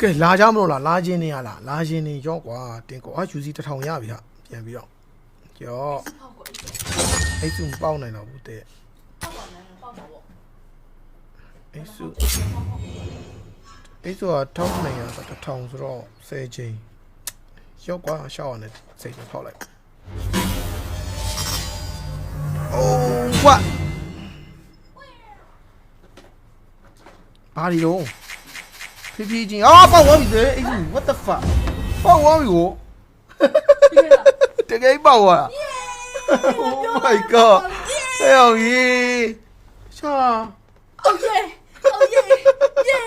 ကဲလာကြမလို့လားလာခြင်းနေရလားလာခြင်းနေရော့ကွာတင်ကွာယူစီတထောင်ရပြီဟာပြန်ပြီးတော့ကြော့အိတ်စုမပေါက်နိုင်တော့ဘူးတဲ့အိတ်စုအိတ်စုကထောက်နိုင်ရတာတထောင်ဆိုတော့10ချိန်ရော့ကွာရှောက်ရနဲ့စိတ်ထောက်လိုက်အိုးကွာဘာဒီတော့ ဖြည်းဖြည်းချင်းအော်ပေါက်သွားပြီလေအေး what the fuck ပေါက်သွားပြီကိုတကယ်ပေါက်သွားတာ oh my god ဟဲ့အောင်ကြီးရှာ Oh yeah. Oh yeah. Yeah.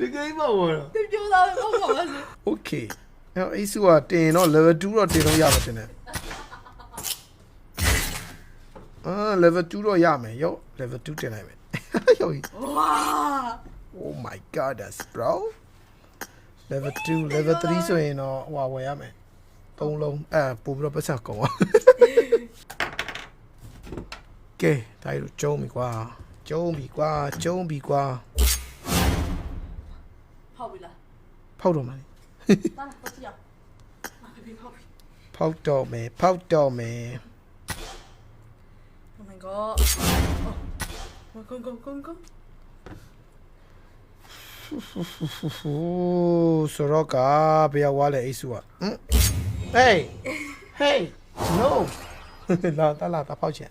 တကယ်ပေါက်သွားတာ Ты мне удалось, он помог. okay အဲ့အေးစုကတင်တော့ level 2တော့တင်တော့ရမှာတင်တယ်အာ level 2တော့ရမယ်ရော level 2တင်လိုက်မယ်ရောကြီး Wow. Oh my god that's bro level 2 level 3ဆိုရင်တော့ဟွာဝယ်ရမယ်သုံးလုံးအဲပို့ပြီးတော့ပတ်စံကုန်ပါကဲဒါရီကျုံးပြီကွာကျုံးပြီကွာကျုံးပြီကွာဖောက်ပြီလားဖောက်တော့မှာလေတာပတ်ကြည့်အောင်ဖောက်တော့မယ်ဖောက်တော့မယ် Oh my god. Oh. Go, go, go, go. ဆိုတော့ကဘယ်ရောက်သွားလဲအိစုကဟမ် Hey Hey No လာတလာတဖောက်ချင်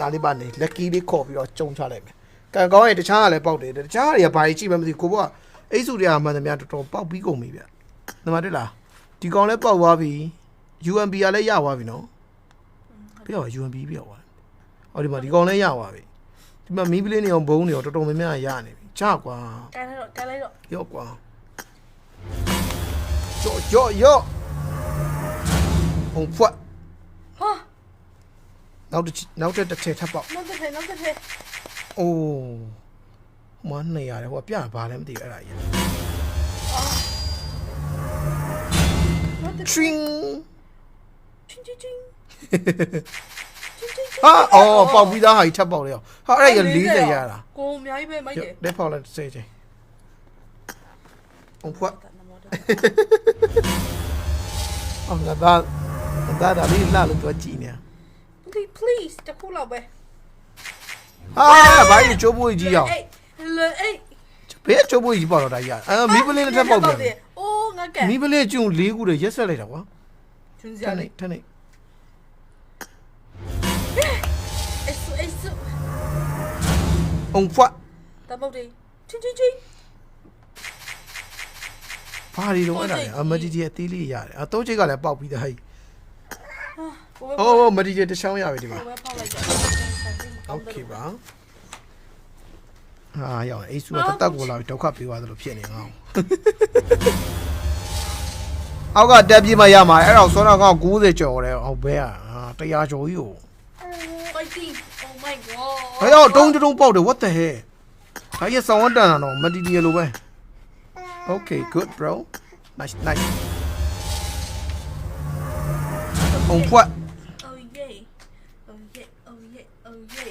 လာလေးပါနေ lucky လေးခေါ်ပြီးတော့ကြုံချလိုက်မယ်ကံကောင်းရဲ့တခြားကလည်းပေါက်တယ်တခြားတွေကဘာကြီးကြည့်မှမသိဘူးကိုဘကအိစုတွေကမှန်သမျှတော်တော်ပေါက်ပြီးကုန်ပြီဗျနံပါတ်1လားဒီကောင်လည်းပေါက်သွားပြီ UMB ကလည်းရသွားပြီနော်ပြတော့ UMB ပြတော့ဟောဒီမှာဒီကောင်လည်းရသွားပြီဒီမှာမီးပလင်းနေအောင်ဘုံနေအောင်တော်တော်များများရနေပြီ ကြာကွာကန်လိုက်တော့ကန်လိုက်တော့ရော့ကွာကြော့ကြော့ရော့ဘုံဖွက်ဟာနောက်တစ်နောက်တစ်ထည့်ထပ်ပေါက်နောက်တစ်ထည့်နောက်တစ်ထည့်အိုးမနေရတယ်ဟိုပြဘာလဲမသိဘူးအဲ့ဒါကြီးချင်းချင်းချင်း ဟာအော်ပေါက်ပြီးသားဟာကြီးထပ်ပေါက်လေရောဟာအဲ့ဒါကြီး40ရတာကိုအများကြီးပဲမိုက်တယ်လက်ဖောက်လိုက်စေးချင်းဘုံဖွက်အောင်ငါသားငါသားဒါလေးလာလို့တော့ကြည်နေ please please တခုလောက်ပဲဟာဘာကြီးချိုးပွေးကြီးရောအေးလေအေးဘယ်ချိုးပွေးကြီးပေါက်တော့တာကြီးအာမီးပလင်းတစ်ထပ်ပေါက်ပြန်ပြီအိုးငါကဲမီးပလင်းကျုံ၄ခုတည်းရက်ဆက်လိုက်တာကွာကျွန်းစထရာက်နေလေးထက်နေဖွက် တမုတ်တီချင်းချင်းချင်း ဘာဒီတော့အဲ့ဒါလေအမတီတီအသေးလေးရတယ်အတော့ချိတ်ကလည်းပေါက်ပြီးသားဟဲ့ ကိုပဲ အိုးမတီတီတစ်ချောင်းရပြီဒီမှာ ကိုပဲဖောက်လိုက်ကြ โอเคပါဟာရောက်အိစုကတတက်ကိုလာပြီးဒုက္ခပြေးသွားသလိုဖြစ်နေငါ့အောက်ကတက်ပြေးမှရမှာအဲ့တော့စောတော့က90ကျော်တယ်ဟောဘဲอ่ะ100ကျော်ကြီးကို ဖိုက်တီ oh my god ဟဲ့ရောက်တုံးတုံးပေါက်တယ် what the hell ဟာရဆောင်းတန်တာတော့မတီတီလိုပဲ Okay good bro nice nice အောင်ဖွက် oh yeah oh yeah oh yeah oh yeah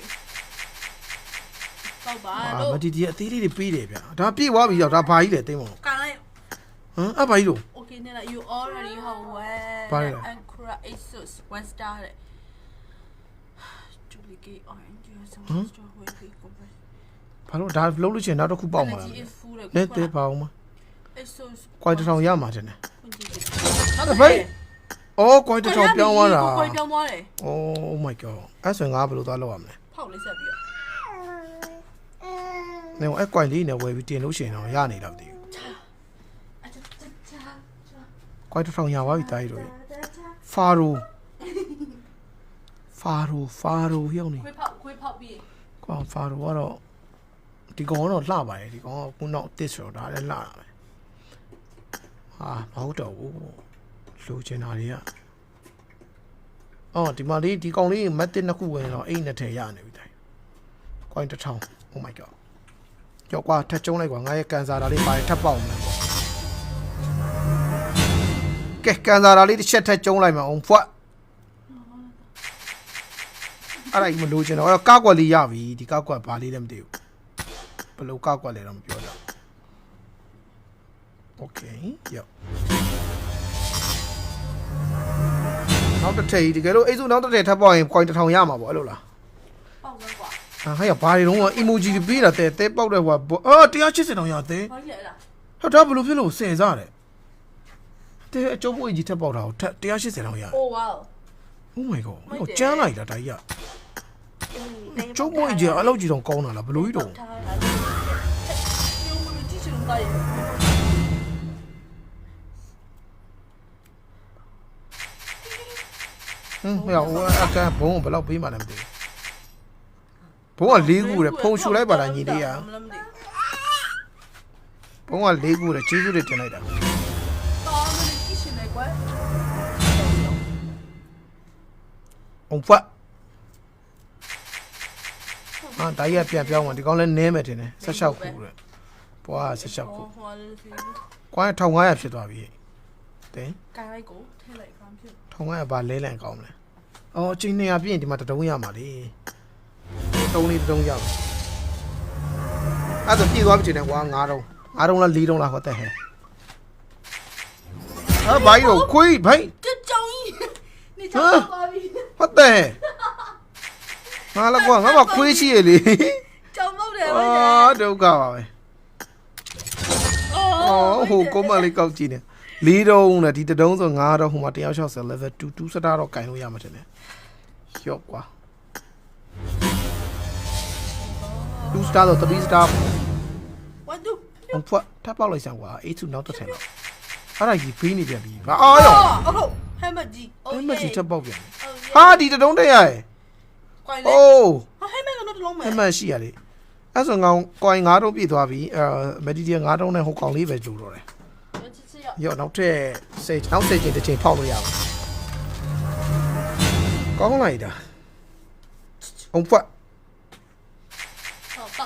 ပေါ့ပါအာလို့မတီတီအသေးလေးတွေပေးတယ်ဗျာဒါပြေးသွားပြီရောက်ဒါဘာကြီးလဲသိမ့်မလို့ကန်လိုက် ဟမ်အဘာကြီးလို့ Okay, Nella, you already have one. Vale. Ancora Asus, one star. Duplicate orange, you have some extra way to compress. ဘာလို့ဒါလုံးလို့ချင်နောက်တစ်ခုပေါက်မှာလား Energy is full. လဲတဲပါအောင်မ Asus. ကွိုင်တစ်ထောင်ရမှာတယ်နဲ့ Not the ဘိတ်အော်ကွိုင်တစ်ထောင်ပြောင်းသွားတာကိုပြောင်းသွားတယ် Oh my god အဲ့ဆိုရင်ငါဘယ်လိုသွားလောက်ရမလဲဖောက်လေးဆက်ပြီးတော့နေအဲ့ကွိုင်လေးနဲ့ဝယ်ပြီးတင်လို့ရှိရင်တော့ရနေတော့မသိဘူးအချာချာချာကွိုင်တစ်ထောင်ရသွားပြီတာကြီးတို့ဖာရို ဖာရိုဖာရိုရောက်နေခွေးဖောက်ခွေးဖောက်ပြီးကွာဖာရိုကတော့ဒီကောင်ကတော့လှပါတယ်ဒီကောင်ကခုနောက်တစ်ဆိုတော့ဒါလည်းလှတာပဲဟာမဟုတ်တော့ဘူးလိုချင်တာတွေကအော်ဒီမှာလေးဒီကောင်လေးမက်တစ်နှစ်ခုဝင်တော့အိတ်နဲ့ထဲရနေပြီတိုင်ကွိုင်တစ်ထောင် Oh my god ကြောက်ကွာထက်ကျုံးလိုက်ကွာငါရဲ့ကန်ဆာတာလေးပါတယ်ထပ်ပေါက်မယ်ပေါ့ကဲကန်ဆာတာလေးတစ်ချက်ထက်ကျုံးလိုက်မှာအောင်ဖွက် အဲ့ဒါကြီးမလို့ချင်တော့အဲ့တော့ကောက်ကွက်လေးရပြီဒီကောက်ကွက်ဘာလေးလည်းမသိဘူးဘယ်လိုကောက်ကွက်လဲတော့မပြောတော့ Okay ရောက်နောက်တစ်ထည့်ကြီးတကယ်လို့အိတ်စုနောက်တစ်ထည့်ထပ်ပေါက်ရင် coin တစ်ထောင်ရမှာပေါ့အဲ့လိုလားပေါက်စမ်းကွာဟာဟဲ့ဘာတွေတော့ emoji တွေပေးတာတဲ့တဲပေါက်တဲ့ဟိုကအာ180တောင်ရတဲ့ဘာကြီးလဲလားဟောဒါဘယ်လိုဖြစ်လို့ဆယ်စားတယ်တဲ့အကျုံးပွေကြီးထပ်ပေါက်တာကိုထက်180တောင်ရအိုးဝါ Oh my god ဟိုကျန်းလိုက်တာဒါကြီးကကျုံးပွေကြီးအလောက်ကြီးတောင်ကောင်းတာလားဘယ်လိုကြီးတော့ထားတာညို့မလို့ကြည့်ချင်လို့တာရဟင်းဟဲ့ဟိုအကန်ဘုံဘယ်လောက်ပေးမှလည်းမသိဘူးဘုံက၄ခုတဲ့ဖုံရှူလိုက်ပါလားညီလေးကမလားမသိဘုံက၄ခုတဲ့ကျေးဇူးတွေတင်လိုက်တာ အောင်ဖွက်ဟာဒါကြီးကပြန်ပြောင်းသွားဒီကောင်လည်းနည်းမယ်ထင်တယ်16ခုတဲ့ဘွား16ခုဟောလေးစီကွာ1500ဖြစ်သွားပြီတဲ့ကိုင်လိုက်ကိုထဲလိုက်ကောင်ဖြစ်1500ဘာလဲလန့်ကောင်းမလဲအော်အချိန်200ပြည့်ရင်ဒီမှာတတုံးရမှာလေတုံးလေးတုံးရမှာအဲ့ဒါပြည့်သွားပြီထင်တယ်ကွာ9တုံး9တုံးလား4တုံးလားဟောတဲ့ဟဲ့ဟာဘိုင်းတော့ခွေးဘိုင်းကြကြောင်ကြီးနေချောင်းသွားပြီ ဟုတ်တယ်ငါလည်းကွာငါကခွေးရှိရလေကြောင်မောက်တယ်ဗျာအာဒုက္ခပါပဲအော်ဟိုကုန်းမလေးကောက်ကြည့်နေလေးတုံးနဲ့ဒီတတုံးဆို9တုံးဟိုမှာ160 level 2 2စတာတော့ကင်လို့ရမှာတယ်ရော့ကွာ2 star တော့3 star ဝတ်တူအောင်ဖွက်ထပ်ပေါက်လိုက်စမ်းကွာ8 2နောက်တစ်ထည့်တော့အဲ့ဒါကြီးဖေးနေပြန်ပြီဟာအာရောအော်ဟုတ်ဟမ်မတ်ကြီးအိုးအဲ့မကြီးထပ်ပေါက်ပြန်ပြီ ဟာဟာဒီတတုံးတက်ရရဲ့ကွိုင်လေအိုးဟာဟမ်မတ်ကတော့တလုံးမယ်အမှတ်ရှိရလေအဲ့ဆိုငောင်းကွိုင်9တုံးပြည့်သွားပြီအဲမက်ဒီတီ9တုံးနဲ့ဟိုကောင်လေးပဲလိုတော့တယ်ချစ်ချစ်ရရော့နောက်ထပ်စိတ်နောက်စိတ်ချင်းတစ်ချိန်ဖောက်လို့ရပါကောင်းလိုက်တာအောင်ဖွက်ဟုတ်တော့ကော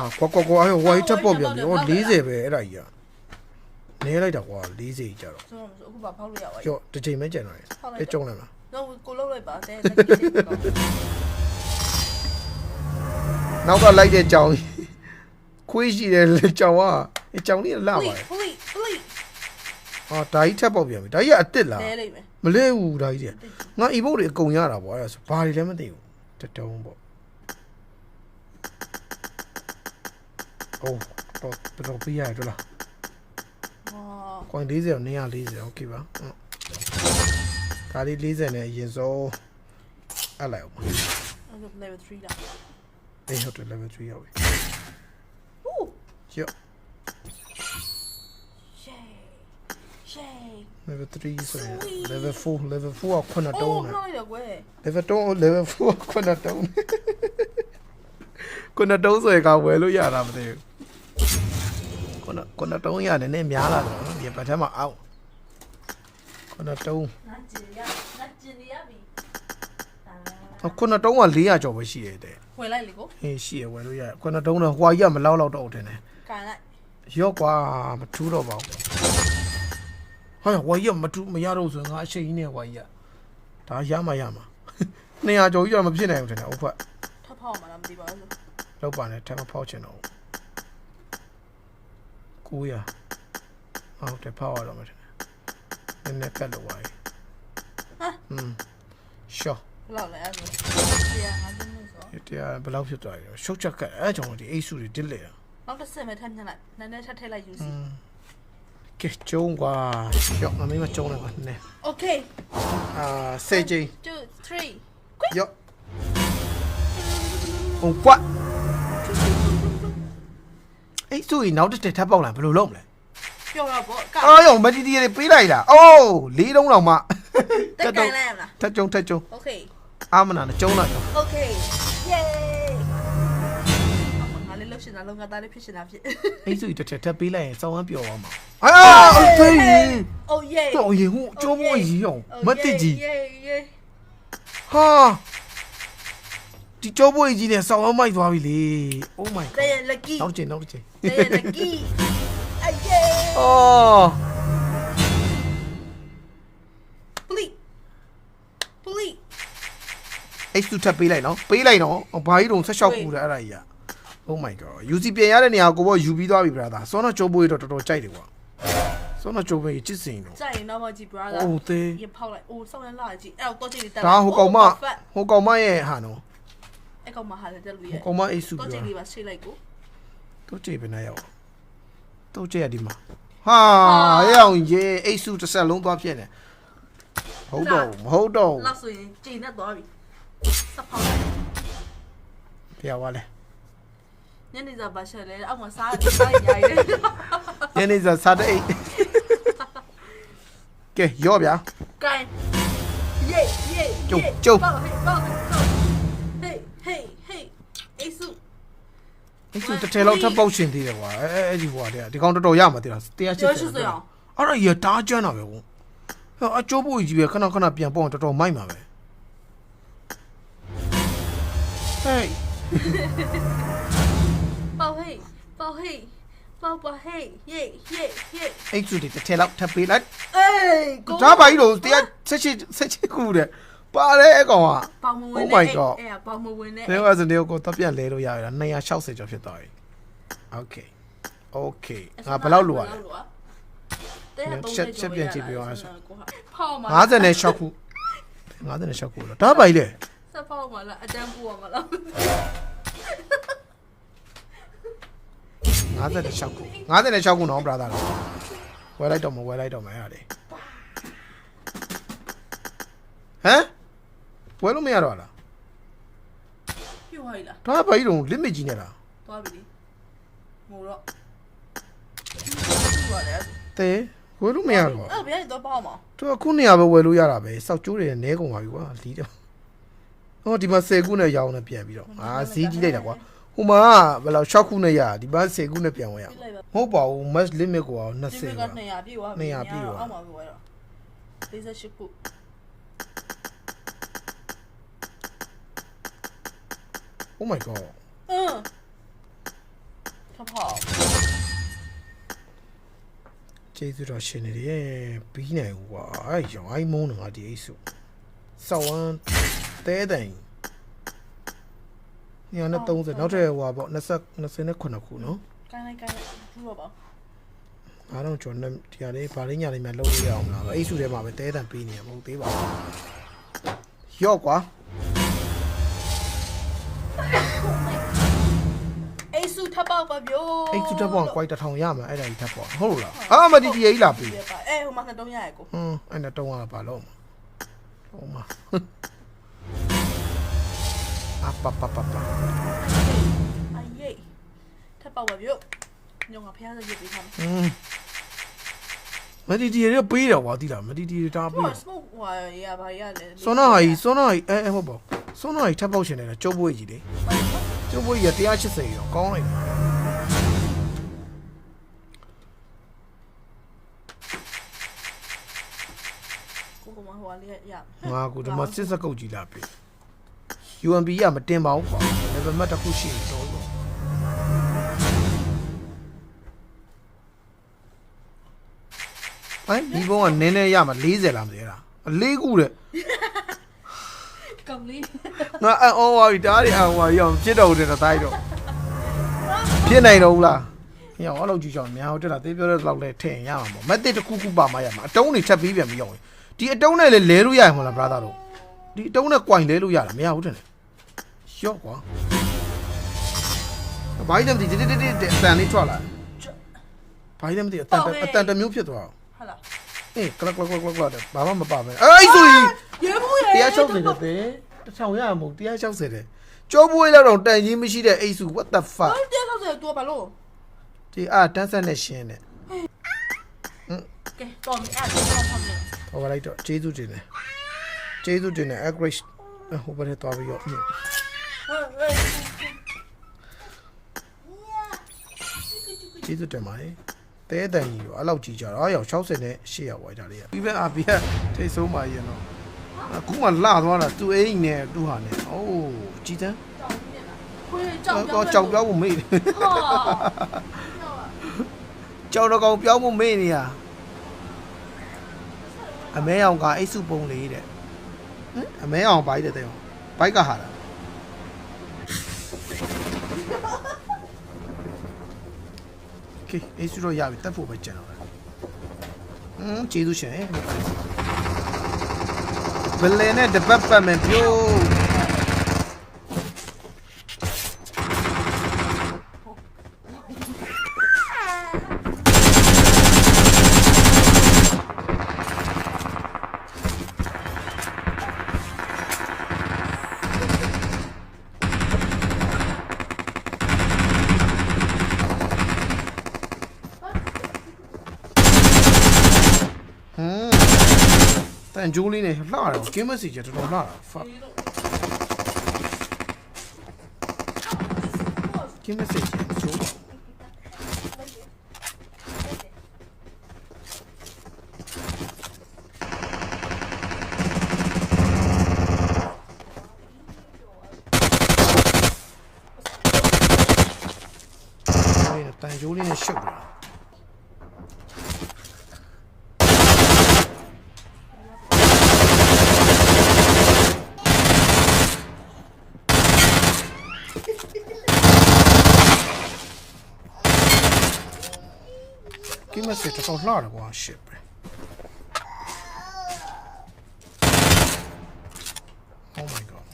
င်းဟာတော့ကွာကွာကွာအဲ့ဝိုင်းထပ်ပေါက်ပြန်ပြီဟော40ပဲအဲ့ဒါကြီးကနဲလိုက်တာကွာ40ကြီးကြတော့ဆိုတော့အခုပါဖောက်လို့ရပါရော့တစ်ချိန်ပဲကျန်တော့တယ်အဲကျုံလိုက်မှာ တော့ကိုလောက်လိုက်ပါတဲ့လက်ကြီးကောင်း နောက်ကလိုက်တဲ့ကြောင်ကြီးခွေးရှိတယ်လေကြောင်ကအဲကြောင်လေးလှပါ ပလီ တယ် ပလီပလီ ဟာဒါကြီးထပ်ပေါက်ပြန်ပြီဒါကြီးကအစ်စ်လား လဲလိုက်မယ် မလဲဘူးဒါကြီးတွေငါ emote တွေအကုန်ရတာပေါ့အဲ့ဒါဆိုဘာတွေလည်းမသိဘူးတတုံးပေါ့အိုးတော့တော့ပြရရတော့လား ဟာ ကွန်40နဲ့140โอเคပါဟုတ် ဒါလေး40နဲ့အရင်ဆုံးအပ်လိုက်အောင်အဲ့ဒါ level 3လားအေးဟုတ်တယ် level 3ရောက်ပြီဟူးရော့ရှေးရှေး level 3ဆိုရင် level 4 level 4ကခုနအိုးတုံးနှောနဲ့က်ရကွယ် level 2 level 4ကခုနတုံးခုနတုံးဆိုရင်ကဝယ်လို့ရတာမသိဘူးခုနခုနတုံးရတယ်နည်းများလာတယ်နော်ဒီဘက်ထဲမှာအောက် ခုနတုံးငါကျင်ရငါကျင်ရပြီခုနတုံးက400ကျော်ပဲရှိရတဲ့ဝယ်လိုက်လေကိုဟင်းရှိရဝယ်လို့ရခုနတုံးတော့ဟွာကြီးကမလောက်တော့တော့တယ်နဲ့ကန်လိုက်ရော့ကွာမထူးတော့ပါဘူးဟာဝါကြီးကမထူးမရတော့ဆိုရင်ငါအချိန်ကြီးနဲ့ဝါကြီးကဒါရမှရမှာ200ကျော်ကြီးတော့မဖြစ်နိုင်ဘူးတဲ့ဟုတ်ဖက်ထပ်ဖောက်မှာလားမသိပါဘူးလောက်ပါနဲ့ထပ်မဖောက်ချင်တော့ဘူး900ဟုတ်တယ်ဖောက်ရတော့မယ်တဲ့ နည်းနည်းကတ်လို့ဝါကြီးဟမ်ရှော့ဘယ်လောက်လဲအဲ့ဒါတရားငါကျင်လို့ဆိုဒီတရားဘယ်လောက်ဖြစ်သွားပြီရှုပ်ချက်ကတ်အဲကြောင့်ဒီအိတ်စုတွေတစ်လေတာနောက်တစ်ဆက်မဲ့ထပ်ညှက်လိုက်နည်းနည်းထပ်ထည့်လိုက်ယူစီကဲကျုံးကွာရှော့မမေးမကျုံးလိုက်ပါနဲ့ Okay အာစေးချင်း 2 3 Yo. Oh what? အဲ့ဆိုရင်နောက်တစ်တက်ထပ်ပေါက်လာဘယ်လိုလုပ်မလဲ ပြောတော့ပေါ့ကအော်ယောမတီတီတွေပေးလိုက်တာအိုးလေးတုံးတော့မှတက်ကန်လိုက်ရမလားထက်ကြုံထက်ကြုံ Okay အာမနာနဲ့ကျုံလိုက်တော့ Okay Yay ငါလေးလှုပ်ရှင်တာလုံးငါသားလေးဖြစ်ရှင်တာဖြစ်အဲ့ဆိုရင်တစ်တက်ထပ်ပေးလိုက်ရင်စောင်းဝမ်းပျော်သွားမှာအာဖေး Oh yay တော့ရင်ဟိုကျုံးမကြီးအောင်မတိကြီး Yay yay ဟာဒီကျုံးမကြီးနဲ့စောင်းဝမ်းမိုက်သွားပြီလေ Oh my တဲ့ god lucky နောက်တစ်ချိန်နောက်တစ်ချိန်တဲ့ lucky အ Oh. Bleep. Bleep. အဲ့သူထပ်ပေးလိုက်နော်ပေးလိုက်နော်ဘာကြီးတုံ16ခုတယ်အဲ့ဒါကြီးอ่ะ Oh my god UC ပြင်ရတဲ့နေရာကိုဘောယူပြီးသွားပြီ brother စောတော့ကြိုးပွေးတော့တော်တော်ကြိုက်တယ်ကွာစောတော့ကြိုးပွေးကြစ်စင်တော့ကြိုက်ရင်တော့မကြည့် brother အိုးသေးရဖောက်လိုက်အိုးစောက်လန်းလာကြည့်အဲ့တော့ကြည့်တက်ဒါဟိုကောင်မဟိုကောင်မရဲ့ဟာနော်အဲ့ကောင်မဟာလည်းတက်လို့ရကောင်မအေးစုတော့ကြည့်လေးပါဆေးလိုက်ကိုတော့ကြည့်ပြန်ရအောင်တော့ကြည့်ရဒီမှာ ဟာရအောင်ရေအိတ်စုတစ်ဆက်လုံးသွားဖြစ်နေဟုတ်တော့မဟုတ်တော့လောက်ဆိုရင်ကျိန်နဲ့သွားပြီစဖောက်ဖျားပါလေညနေစာဘာချက်လဲအောက်မှာစားစားရိုင်းတယ်ညနေစာစားတဲ့အိတ်ကဲရောဗျာကဲ yeah yeah ကျုပ်ကျုပ် အဲ့ဒီတထဲလောက်ထပ်ပေါက်ရှင်သေးတယ်ကွာအဲ့အဲ့ဒီဟိုကတည်းကဒီကောင်တော်တော်ရမှာတည်းလား180ကျော်အဲ့ဒါရတားကျွမ်းတာပဲကွာအဲ့အချိုးပို့ကြီးပဲခဏခဏပြန်ပေါက်တော်တော်မိုက်မှာပဲဟေးပေါ့ဟေးပေါ့ဟေးပေါ့ပေါ့ဟေးယေယေယေအဲ့ဒီတထဲလောက်ထပ်ပေးလိုက်အေးကိုဒါပါကြီးတော့180 180ခုတည်း ပါတယ်အကောင်က ပေါင်မဝင် Oh နဲ့ my အဲ့ God အဲ့ဒါပေါင်မဝင်နဲ့ New Zealand ကိုတော့ပြန်လဲလို့ရရတာ260ကျော်ဖြစ်သွားပြီ Okay Okay ငါဘယ်လောက်လိုရလဲ တဲ့က30ချက်ချက်ပြန်ကြည့်ပြောရအောင်ဆို ဖောက်မှာလား50နဲ့6ခု50နဲ့6ခုလို့ဒါပါကြီးလေဆက်ဖောက်မှာလားအတန်းပူရမှာလား50နဲ့6ခု50နဲ့6ခုနော် brother ဝယ်လိုက်တော့မဝယ်လိုက်တော့မရလေဟမ် ပွဲလို့မရတော့လားပြိုဟိုက်လားဒါဘာကြီးတော့ limit ကြီးနေတာသွားပြီလေငိုတော့သွားတယ်တဲဝယ်လို့မရတော့အဲ့ဘယ်တော့ပေါ့မောင်သူအခုနေရာပဲဝယ်လို့ရတာပဲစောက်ကျိုးတွေနဲကုန်ပါပြီကွာလီးတော့ဟောဒီမှာ10ခုနဲ့ရောင်းနေပြန်ပြီးတော့အာဈေးကြီးလိုက်တာကွာဟိုမှာဘယ်လောက်6ခုနဲ့ရဒီမှာ10ခုနဲ့ပြန်ဝင်ရမဟုတ်ပါဘူး match limit ကွာ20 200ပြည့်သွားပြီ200ပြည့်သွားအောင်ပါပဲဝယ်တော့58ခု Oh my god 嗯ထ泡ကျေးဇူးတော်ရှင်နေတယ်ပြီးနိုင်ဘူးကွာအဲ့ရောင်းအိုင်းမုန်းနေငါဒီအိတ်စုစောက်ဝမ်းတဲတိုင်ညနေ30နောက်ထပ်ဟွာပေါ့20 29ခုနော်ကိုင်းလိုက်ကိုင်းလိုက်ထူတော့ပါအားလုံးကျွန်တော်ဒီဟာလေးဗာလေးညာလေးများလုပ်လို့ရအောင်မလားအိတ်စုထဲမှာပဲတဲတန်ပေးနေရမဟုတ်သေးပါဘူးရော့ကွာ အေးစုထပေါက်ပါဗျိုအိတ်စုတက်ပေါ့ကွိုက်တစ်ထောင်ရမှာအဲ့ဒါကြီးထပ်ပေါ့ဟုတ်လို့လားအာမဒီဒီအိတ်လာပြီပြပါအဲဟိုမှာကတော့ရရကိုဟွန်းအဲ့ဒါတုံးရပါလို့ဟိုမှာအပပပပအေးထပေါက်ပါဗျိုညောင်ကဖះစရပေးထားမယ်อืมမဒီဒီရပေးတယ်ကွာတိလားမဒီဒီတားပေးဟိုတယ်စမို့ဟိုရပါရလဲစောနာဟာကြီးစောနာဟာကြီးအဲအဲဟုတ်ပေါ့ စောနာဟာကြီးထပ်ပေါက်ရှင်နေတာကျုပ်ဘွေးကြီးလေကျုပ်ဘွေးကြီးက180ရောကောင်းလိုက်တယ်ကိုကမဟိုလေးရငါကူဒီမှာစစ်စကုတ်ကြီးလာပြီ UMB ကမတင်ပါဘူးကွာ level မှတ်တစ်ခုရှိရင်တော့လို့ဟိုင်းဒီဘုံကနည်းနည်းရမှာ40လားမသိလားအလေးခုတဲ့ ကောင်လေးငါအော်ဝါပြီဒါးရီအော်ဝါရောင်ဖြစ်တော့တယ်တော့တိုင်းတော့ဖြစ်နိုင်တော့ဘူးလားညောအဲ့လိုကြည့်ကြအောင်များဟုတ်တယ်လားသေးပြောတဲ့လောက်လဲထည့်ရမှာပေါ့မက်တစ်တစ်ခုခုပါမှရမှာအတုံးတွေချက်ပြီးပြန်ပြီးအောင်ဒီအတုံးနဲ့လေလဲလို့ရရမလား brother တို့ဒီအတုံးနဲ့ coin လဲလို့ရတာမရဘူးတဲ့ရော့ကွာဘာကြီးတည်းဒီဒီဒီဒီအတန်လေးထွက်လာဘာကြီးတည်းဒီအတန်အတန်တစ်မျိုးဖြစ်သွားအောင်ဟာလားအေးကလကလကလကလဘာမှမပါပဲအဲ့ဆိုရင်ရေ ဘူးရေတရား60တဲ့တဲ့တစ်ထောင်ရမှာမဟုတ်တရား60တဲ့ကြောပွေးလောက်တော့တန်ကြီးမရှိတဲ့အိတ်စု what the fuck တရားဆောက်တယ်တော့ဘာလို့ဒီအာတန်းဆက်နဲ့ရှင်းတယ်ကဲတော်ပြီအဲ့ဒါတော့ဖမ်းမယ်ဟောလိုက်တော့ကျေးဇူးတင်တယ်ကျေးဇူးတင်တယ် aggregate ဟိုဘက်ထဲသွားပြီးတော့ညဟဲ့ဟဲ့ကျေးဇူးတင်ပါတယ်တဲတန်ကြီးတော့အဲ့လောက်ကြီးကြတော့အားရောက်60နဲ့8ရောက်သွားကြတယ်ပြီးပဲအာဘီကထိတ်ဆုံးပါရင်တော့ အခုမှလှသွားတာသူ့အိမ်နဲ့သူ့ဟာနဲ့အိုးကြည်တန်းခွေးကြောက်ကြောက်ကြောက်ပြောင်းဖို့မေ့တယ်ကြောက်တော့ကောင်ပြောင်းဖို့မေ့နေရအမဲအောင်ကအိတ်စုပုံလေးတဲ့ဟင်အမဲအောင်ဘိုက်တဲ့တဲ့ဘိုက်ကဟာတာကဲအိတ်စုတော့ရပြီတက်ဖို့ပဲကြံတော့ဟမ်ကျေးဇူးရှင် ဘယ်လဲနဲ့တ ပတ်ပတ်မယ်ပြို့ဟမ်တန်ဂျိုးလေးနဲ့လှတာကင်းမစီချတော်တော်လှတာ fuck ကင်းမစီချဂျိုးတန် ဂျိုးလေးနဲ့ရှုပ်တာကင်းမစစ်တော်တော်လှတယ်ကွာ shit ပဲ Oh my god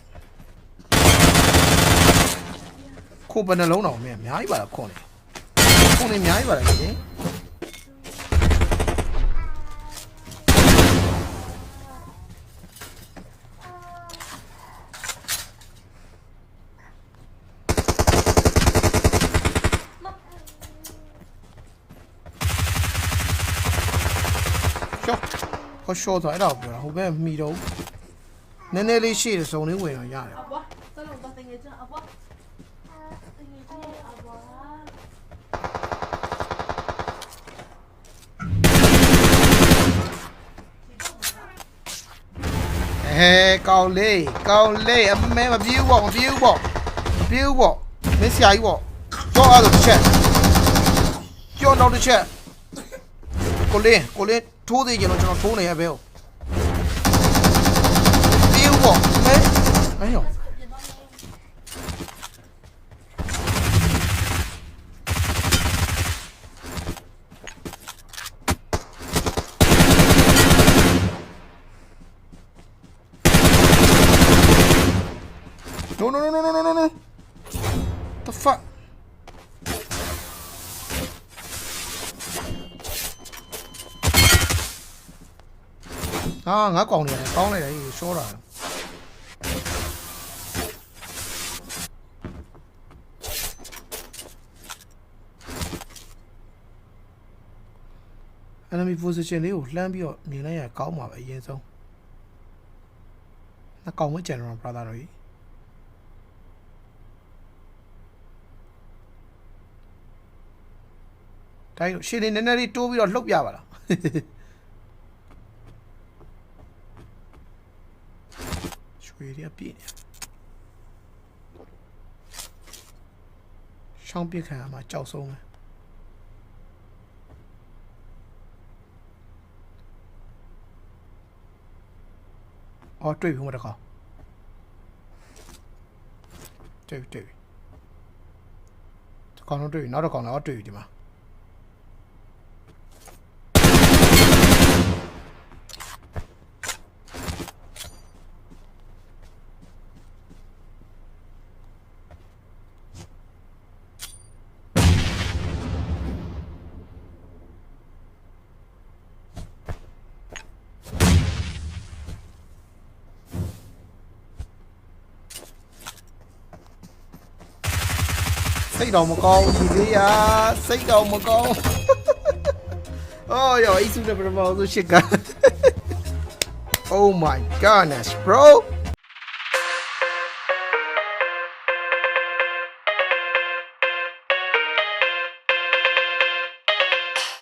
ခုဘယ်နှလုံးတော့မင်းအများကြီးပါလားခွန်နေခွန်နေအများကြီးပါလားလေရှော့ ဟောရှော့သွားအဲ့ဒါကိုပြောတာဟိုဘက်မှီတော့နည်းနည်းလေးရှေ့စုံလေးဝင်တော့ရတယ်အဘွားစလုံးတော့တင်ငယ်ချင်းအဘွားတင်ငယ်ချင်းအဘွားအဲကောင်းလေးကောင်းလေးအမဲမပြေဘူးပေါ့မပြေဘူးပေါ့မပြေဘူးပေါ့မင်းဆရာကြီးပေါ့ကြောက်အဲ့လိုတစ်ချက်ကြောက်တော့တစ်ချက်ကိုလေးကိုလေး ထိုးသေးကြတော့ကျွန်တော်ထိုးနေရပဲဟုတ်ပြေဘူးပေါ့မဲမဲရော No, no, no, no, no, no, no, no. The fuck? 아, ငါကောင်းနေတယ်ကောင်းလိုက်တယ်ရှောတာ။ enemy position လေးကိုလှမ်းပြီးတော့မြင်လိုက်ရကောင်းမှာပဲအရင်ဆုံး။နှကောင်မကြံတော့ brother တို့ကြီး။တိုင်းတို့ရှည်နေနည်းနည်းလေးတိုးပြီးတော့လှုပ်ပြပါလား ရွှေတွေကပြည့်နေရှောင်းပြစ်ခံရမှာကြောက်ဆုံးပဲအော်တွေ့ပြီဟိုမှာတကောင်တွေ့ပြီတွေ့ပြီတကောင်တော့တွေ့ပြီနောက်တစ်ကောင်တော့တွေ့ပြီဒီမှာ စိတ်တော်မကောင်းဘူးဒီလေးရစိတ်တော်မကောင်းအော်ယောအစ်စုတဲ့ပထမဆုံးရှစ်က Oh my goodness bro